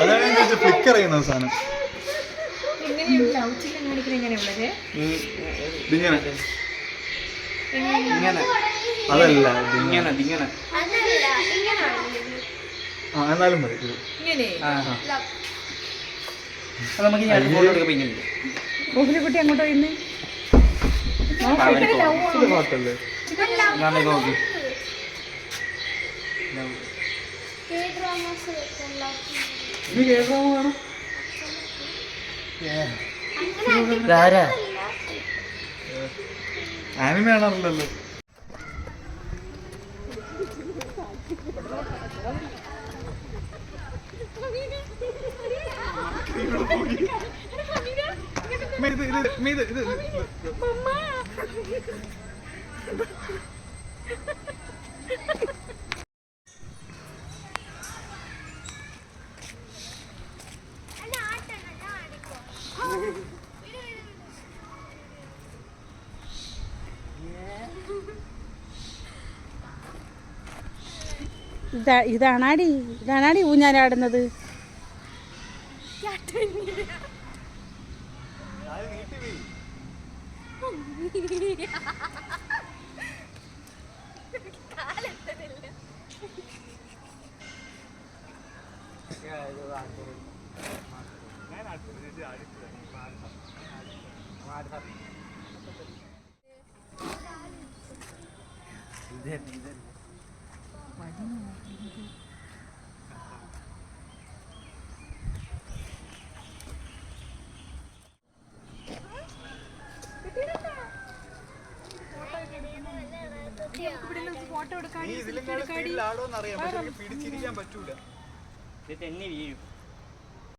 അതാണ് ഫ്ലിക്കർ ചെയ്യുന്ന സാധനം. അതല്ല എന്നാലും മതി. കുട്ടി അങ്ങോട്ട് പോയിന്ന് പാട്ടല്ലേ നോക്കി ഇത് ഇതാരാ? ആനിമ കാണാറില്ലല്ലോ ഇത്, ഇത്, ഇത്, ഇത്, ഇത്. ഇതാ ഇതാണാടി ഇതാണാടി ഊഞ്ഞാലാടുന്നത്. നീ അടുത്ത് ആടി സ്പീഡിൽ പക്ഷെ എനിക്ക് പിടിച്ചിരിക്കാൻ പറ്റൂല തെന്നി വീഴും.